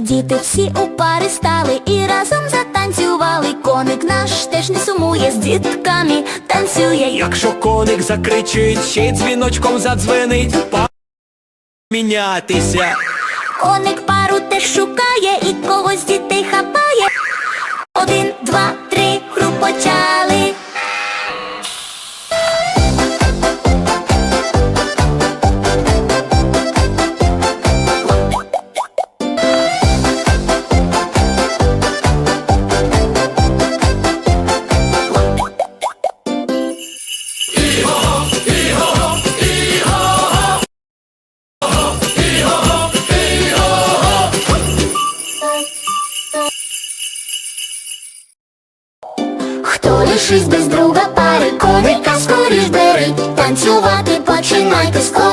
Діти всі у пари стали і разом затанцювали. Коник наш теж не сумує з дітками, танцює. Якщо коник закричить, ще й дзвіночком задзвенить, помінятися. Коник пару теж шукає і когось дітей хапає. Лишись без друга пари, коника скоріш бери, танцювати починайте скорайте.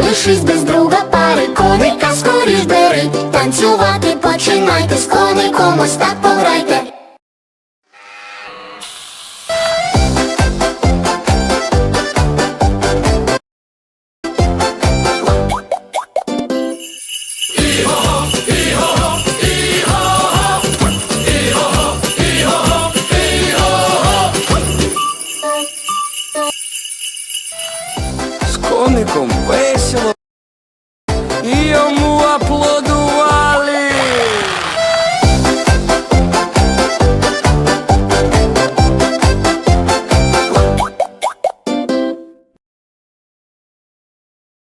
Лишись без друга пари, коника скоріш бери, танцювати починайте з коником, ось так пограйте. коником весело. І йому